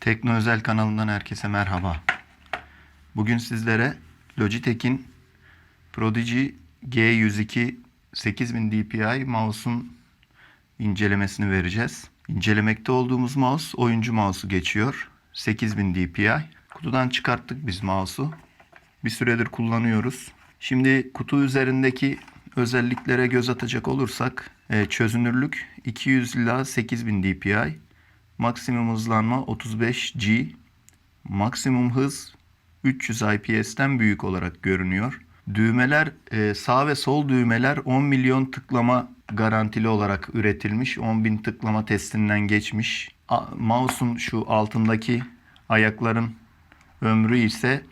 Tekno Özel kanalından herkese merhaba. Bugün sizlere Logitech'in Prodigy G102 8000 DPI mouse'un incelemesini vereceğiz. İncelemekte olduğumuz mouse oyuncu mouse'u geçiyor. 8000 DPI. Kutudan çıkarttık biz mouse'u. Bir süredir kullanıyoruz. Şimdi kutu üzerindeki özelliklere göz atacak olursak e, çözünürlük 200 ila 8000 DPI, maksimum hızlanma 35 G, maksimum hız 300 IPS'ten büyük olarak görünüyor. Düğmeler e, sağ ve sol düğmeler 10 milyon tıklama garantili olarak üretilmiş. 10 bin tıklama testinden geçmiş. Mouse'un şu altındaki ayakların ömrü ise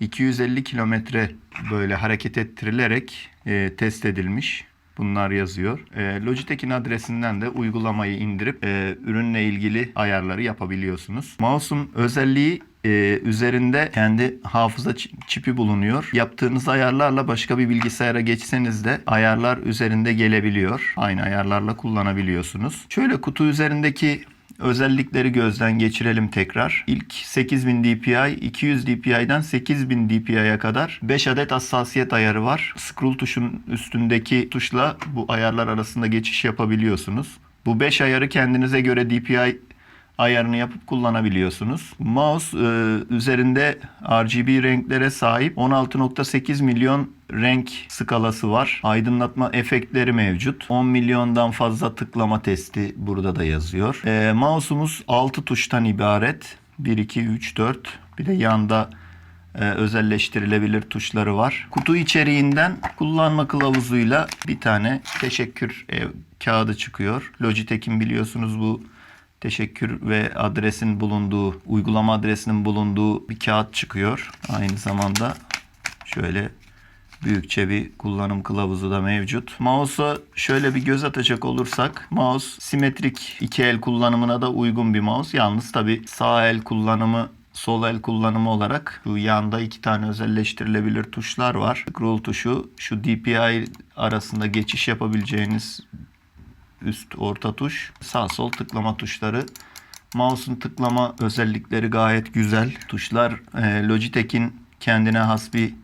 250 kilometre böyle hareket ettirilerek e, test edilmiş. Bunlar yazıyor. E, Logitech'in adresinden de uygulamayı indirip e, ürünle ilgili ayarları yapabiliyorsunuz. Mouse'un özelliği e, üzerinde kendi hafıza çi- çipi bulunuyor. Yaptığınız ayarlarla başka bir bilgisayara geçseniz de ayarlar üzerinde gelebiliyor. Aynı ayarlarla kullanabiliyorsunuz. Şöyle kutu üzerindeki özellikleri gözden geçirelim tekrar. İlk 8000 DPI, 200 DPI'den 8000 DPI'ye kadar 5 adet hassasiyet ayarı var. Scroll tuşun üstündeki tuşla bu ayarlar arasında geçiş yapabiliyorsunuz. Bu 5 ayarı kendinize göre DPI ayarını yapıp kullanabiliyorsunuz. Mouse e, üzerinde RGB renklere sahip 16.8 milyon renk skalası var. Aydınlatma efektleri mevcut. 10 milyondan fazla tıklama testi burada da yazıyor. E, mouse'umuz 6 tuştan ibaret. 1, 2, 3, 4. Bir de yanda e, özelleştirilebilir tuşları var. Kutu içeriğinden kullanma kılavuzuyla bir tane teşekkür e, kağıdı çıkıyor. Logitech'in biliyorsunuz bu teşekkür ve adresin bulunduğu, uygulama adresinin bulunduğu bir kağıt çıkıyor. Aynı zamanda şöyle büyükçe bir kullanım kılavuzu da mevcut. Mouse'a şöyle bir göz atacak olursak mouse simetrik iki el kullanımına da uygun bir mouse. Yalnız tabi sağ el kullanımı sol el kullanımı olarak şu yanda iki tane özelleştirilebilir tuşlar var. Scroll tuşu şu DPI arasında geçiş yapabileceğiniz üst orta tuş, sağ sol tıklama tuşları. Mouse'un tıklama özellikleri gayet güzel. Tuşlar e, Logitech'in kendine has bir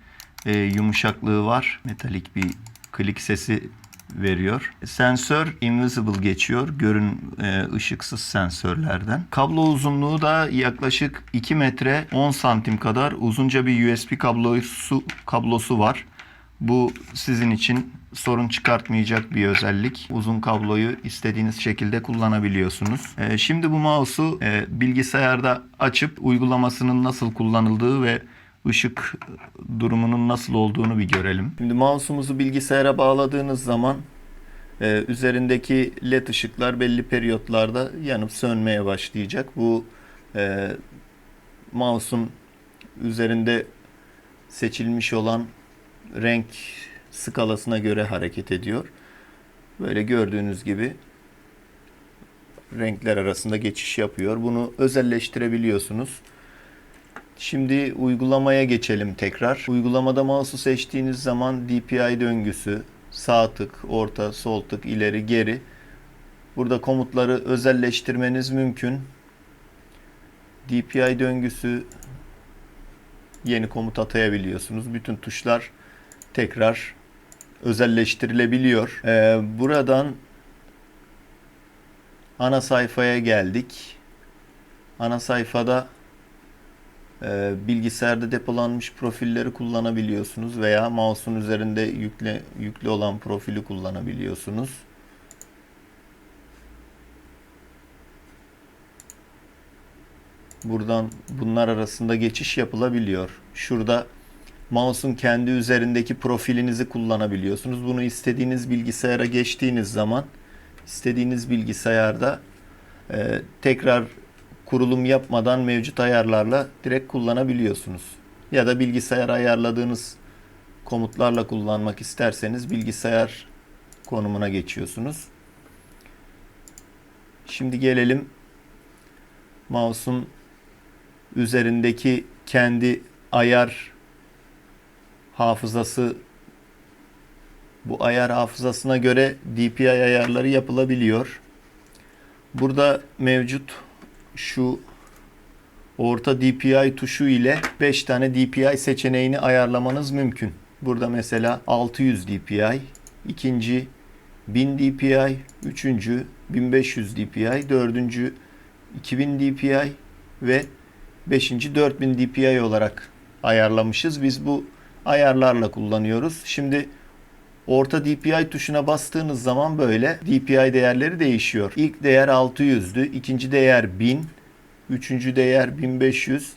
e, yumuşaklığı var. Metalik bir klik sesi veriyor. Sensör invisible geçiyor. Görün e, ışıksız sensörlerden. Kablo uzunluğu da yaklaşık 2 metre 10 santim kadar uzunca bir USB kablosu kablosu var. Bu sizin için sorun çıkartmayacak bir özellik. Uzun kabloyu istediğiniz şekilde kullanabiliyorsunuz. Ee, şimdi bu mouse'u e, bilgisayarda açıp uygulamasının nasıl kullanıldığı ve ışık durumunun nasıl olduğunu bir görelim. Şimdi mouse'umuzu bilgisayara bağladığınız zaman e, üzerindeki led ışıklar belli periyotlarda yanıp sönmeye başlayacak. Bu e, mouse'un üzerinde seçilmiş olan renk skalasına göre hareket ediyor. Böyle gördüğünüz gibi renkler arasında geçiş yapıyor. Bunu özelleştirebiliyorsunuz. Şimdi uygulamaya geçelim tekrar. Uygulamada mouse'u seçtiğiniz zaman DPI döngüsü, sağ tık, orta, sol tık, ileri, geri. Burada komutları özelleştirmeniz mümkün. DPI döngüsü yeni komut atayabiliyorsunuz. Bütün tuşlar tekrar özelleştirilebiliyor. Ee, buradan ana sayfaya geldik. Ana sayfada e, bilgisayarda depolanmış profilleri kullanabiliyorsunuz veya mouse'un üzerinde yükle yüklü olan profili kullanabiliyorsunuz. Buradan bunlar arasında geçiş yapılabiliyor. Şurada mouse'un kendi üzerindeki profilinizi kullanabiliyorsunuz. Bunu istediğiniz bilgisayara geçtiğiniz zaman istediğiniz bilgisayarda e, tekrar kurulum yapmadan mevcut ayarlarla direkt kullanabiliyorsunuz. Ya da bilgisayar ayarladığınız komutlarla kullanmak isterseniz bilgisayar konumuna geçiyorsunuz. Şimdi gelelim mouse'un üzerindeki kendi ayar hafızası bu ayar hafızasına göre DPI ayarları yapılabiliyor. Burada mevcut şu orta DPI tuşu ile 5 tane DPI seçeneğini ayarlamanız mümkün. Burada mesela 600 DPI, ikinci 1000 DPI, üçüncü 1500 DPI, dördüncü 2000 DPI ve beşinci 4000 DPI olarak ayarlamışız. Biz bu ayarlarla kullanıyoruz. Şimdi orta DPI tuşuna bastığınız zaman böyle DPI değerleri değişiyor. İlk değer 600'dü, ikinci değer 1000, üçüncü değer 1500,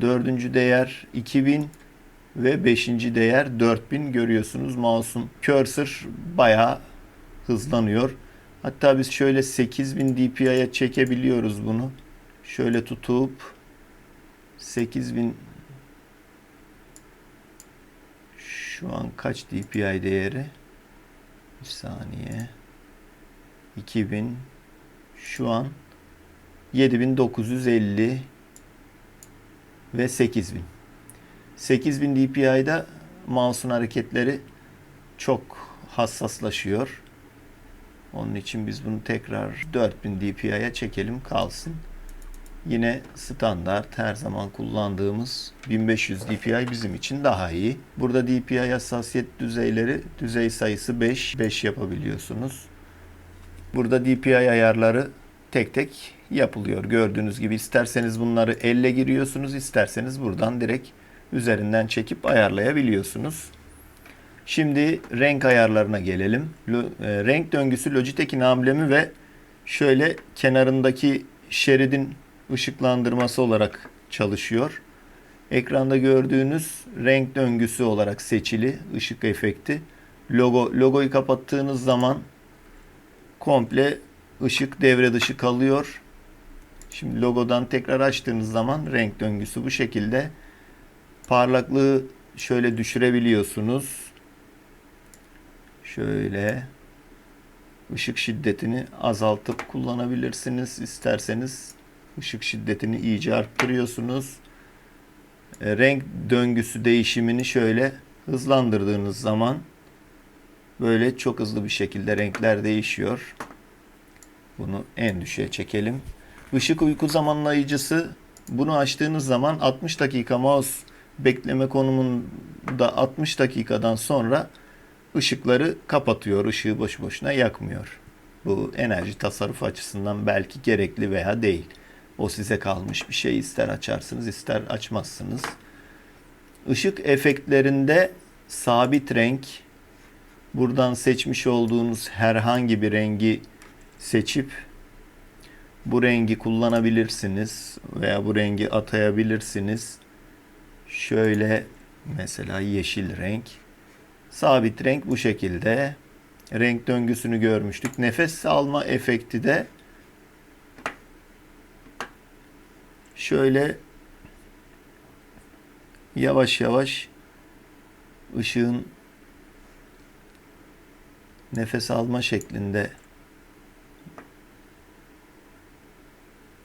dördüncü değer 2000 ve beşinci değer 4000 görüyorsunuz. Mouse'un cursor bayağı hızlanıyor. Hatta biz şöyle 8000 DPI'ye çekebiliyoruz bunu. Şöyle tutup 8000 şu an kaç DPI değeri? Bir saniye. 2000 şu an 7950 ve 8000. 8000 DPI'da mouse'un hareketleri çok hassaslaşıyor. Onun için biz bunu tekrar 4000 DPI'ye çekelim kalsın. Yine standart her zaman kullandığımız 1500 DPI bizim için daha iyi. Burada DPI hassasiyet düzeyleri düzey sayısı 5. 5 yapabiliyorsunuz. Burada DPI ayarları tek tek yapılıyor. Gördüğünüz gibi isterseniz bunları elle giriyorsunuz, isterseniz buradan direkt üzerinden çekip ayarlayabiliyorsunuz. Şimdi renk ayarlarına gelelim. E, renk döngüsü Logitech'in amblemi ve şöyle kenarındaki şeridin ışıklandırması olarak çalışıyor. Ekranda gördüğünüz renk döngüsü olarak seçili ışık efekti. Logo logoyu kapattığınız zaman komple ışık devre dışı kalıyor. Şimdi logodan tekrar açtığınız zaman renk döngüsü bu şekilde. Parlaklığı şöyle düşürebiliyorsunuz. Şöyle ışık şiddetini azaltıp kullanabilirsiniz. İsterseniz ışık şiddetini iyice arttırıyorsunuz. E, renk döngüsü değişimini şöyle hızlandırdığınız zaman böyle çok hızlı bir şekilde renkler değişiyor. Bunu en düşüğe çekelim. Işık uyku zamanlayıcısı bunu açtığınız zaman 60 dakika mouse bekleme konumunda 60 dakikadan sonra ışıkları kapatıyor. Işığı boş boşuna yakmıyor. Bu enerji tasarrufu açısından belki gerekli veya değil. O size kalmış bir şey. İster açarsınız ister açmazsınız. Işık efektlerinde sabit renk buradan seçmiş olduğunuz herhangi bir rengi seçip bu rengi kullanabilirsiniz veya bu rengi atayabilirsiniz. Şöyle mesela yeşil renk. Sabit renk bu şekilde. Renk döngüsünü görmüştük. Nefes alma efekti de şöyle yavaş yavaş ışığın nefes alma şeklinde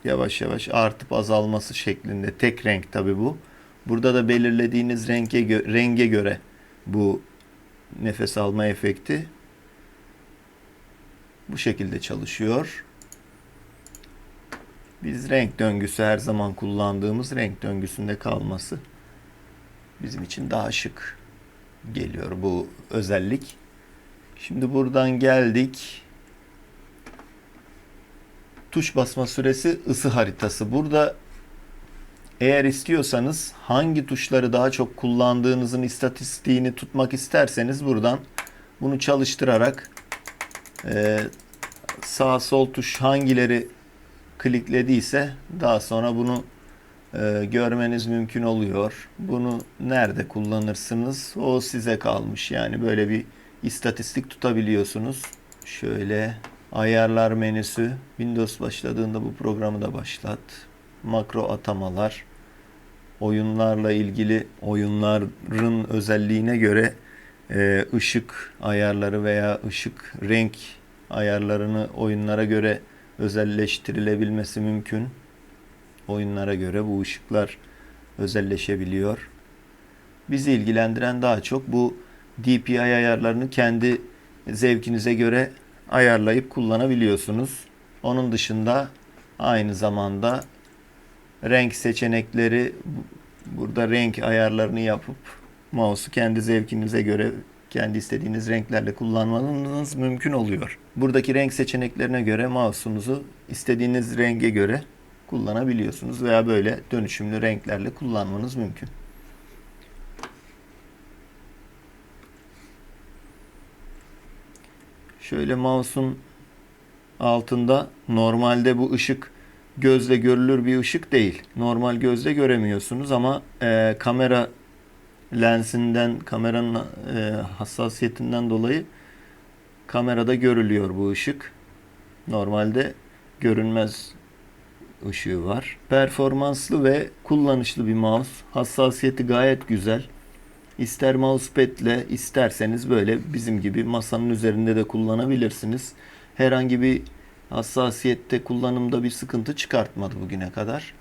yavaş yavaş artıp azalması şeklinde tek renk tabi bu. Burada da belirlediğiniz renge, gö- renge göre bu nefes alma efekti bu şekilde çalışıyor. Biz renk döngüsü her zaman kullandığımız renk döngüsünde kalması bizim için daha şık geliyor bu özellik. Şimdi buradan geldik. Tuş basma süresi ısı haritası. Burada eğer istiyorsanız hangi tuşları daha çok kullandığınızın istatistiğini tutmak isterseniz buradan bunu çalıştırarak sağ sol tuş hangileri kliklediyse daha sonra bunu e, görmeniz mümkün oluyor. Bunu nerede kullanırsınız? O size kalmış. Yani böyle bir istatistik tutabiliyorsunuz. Şöyle ayarlar menüsü. Windows başladığında bu programı da başlat. Makro atamalar. Oyunlarla ilgili oyunların özelliğine göre e, ışık ayarları veya ışık renk ayarlarını oyunlara göre özelleştirilebilmesi mümkün. Oyunlara göre bu ışıklar özelleşebiliyor. Bizi ilgilendiren daha çok bu DPI ayarlarını kendi zevkinize göre ayarlayıp kullanabiliyorsunuz. Onun dışında aynı zamanda renk seçenekleri bu- burada renk ayarlarını yapıp mouse'u kendi zevkinize göre kendi istediğiniz renklerle kullanmanız mümkün oluyor. Buradaki renk seçeneklerine göre mouse'unuzu istediğiniz renge göre kullanabiliyorsunuz veya böyle dönüşümlü renklerle kullanmanız mümkün. Şöyle mouse'un altında normalde bu ışık gözle görülür bir ışık değil. Normal gözle göremiyorsunuz ama e, kamera lensinden, kameranın e, hassasiyetinden dolayı kamerada görülüyor bu ışık. Normalde görünmez ışığı var. Performanslı ve kullanışlı bir mouse. Hassasiyeti gayet güzel. İster mousepad'le isterseniz böyle bizim gibi masanın üzerinde de kullanabilirsiniz. Herhangi bir hassasiyette kullanımda bir sıkıntı çıkartmadı bugüne kadar.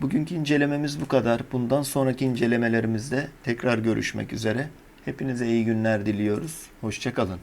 Bugünkü incelememiz bu kadar. Bundan sonraki incelemelerimizde tekrar görüşmek üzere. Hepinize iyi günler diliyoruz. Hoşçakalın.